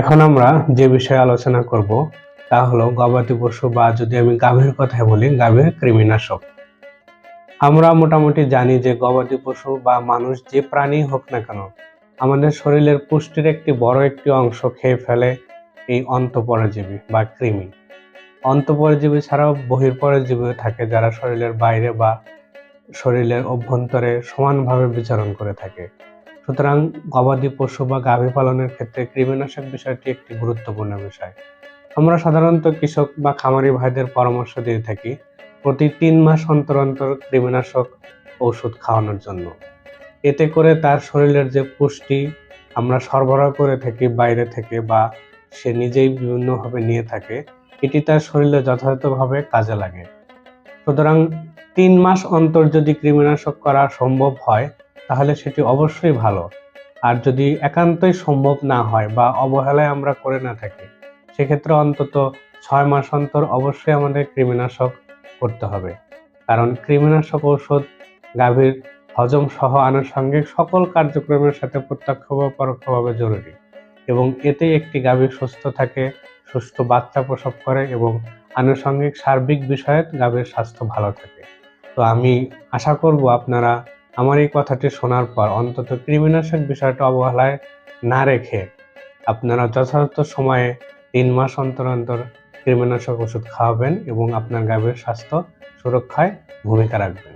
এখন আমরা যে বিষয়ে আলোচনা করব, তা হলো গবাদি পশু বা যদি আমি গাভীর কথা বলি, গাভীর কৃমিনাশক। আমরা মোটামুটি জানি যে গবাদি পশু বা মানুষ যে প্রাণী হোক না কেন, আমাদের শরীরের পুষ্টির একটি বড় একটি অংশ খেয়ে ফেলে এই অন্তঃপরজীবী বা কৃমি। অন্তঃপরজীবী ছাড়াও বহির্পরজীবীও থাকে যারা শরীরের বাইরে বা শরীরের অভ্যন্তরে সমানভাবে বিচরণ করে থাকে। সুতরাং গবাদি পশু বা গাভী পালনের ক্ষেত্রে কৃমিনাশক বিষয়টি একটি গুরুত্বপূর্ণ বিষয়। আমরা সাধারণত কৃষক বা খামারি ভাইদের পরামর্শ দিয়ে থাকি প্রতি তিন মাস অন্তর অন্তর কৃমিনাশক ওষুধ খাওয়ানোর জন্য। এতে করে তার শরীরের যে পুষ্টি আমরা সরবরাহ করে থাকি বাইরে থেকে বা সে নিজেই বিভিন্নভাবে নিয়ে থাকে, এটি তার শরীরে যথাযথভাবে কাজে লাগে। সুতরাং তিন মাস অন্তর যদি কৃমিনাশক করা সম্ভব হয় তাহলে সেটি অবশ্যই ভালো। আর যদি একান্তই সম্ভব না হয় বা অবহেলায় আমরা করে না থাকি, সেক্ষেত্রে অন্তত ছয় মাস অন্তর অবশ্যই আমাদের কৃমিনাশক করতে হবে। কারণ কৃমিনাশক ঔষধ, গাভীর হজম সহ আনুষঙ্গিক সকল কার্যক্রমের সাথে প্রত্যক্ষ বা পরোক্ষভাবে জরুরি এবং এতে একটি গাভী সুস্থ থাকে সুস্থ বাচ্চা প্রসব করে এবং আনুষঙ্গিক সার্বিক বিষয়ে গাভীর স্বাস্থ্য ভালো থাকে। তো আমি আশা করব আপনারা আমার এই কথাটি শোনার পর অন্তত কৃমিনাশক বিষয়টা অবহেলায় না রেখে আপনারা যথাযথ সময়ে তিন মাস অন্তর অন্তর কৃমিনাশক ওষুধ খাওয়াবেন এবং আপনার গাভীর স্বাস্থ্য সুরক্ষায় ভূমিকা রাখবেন।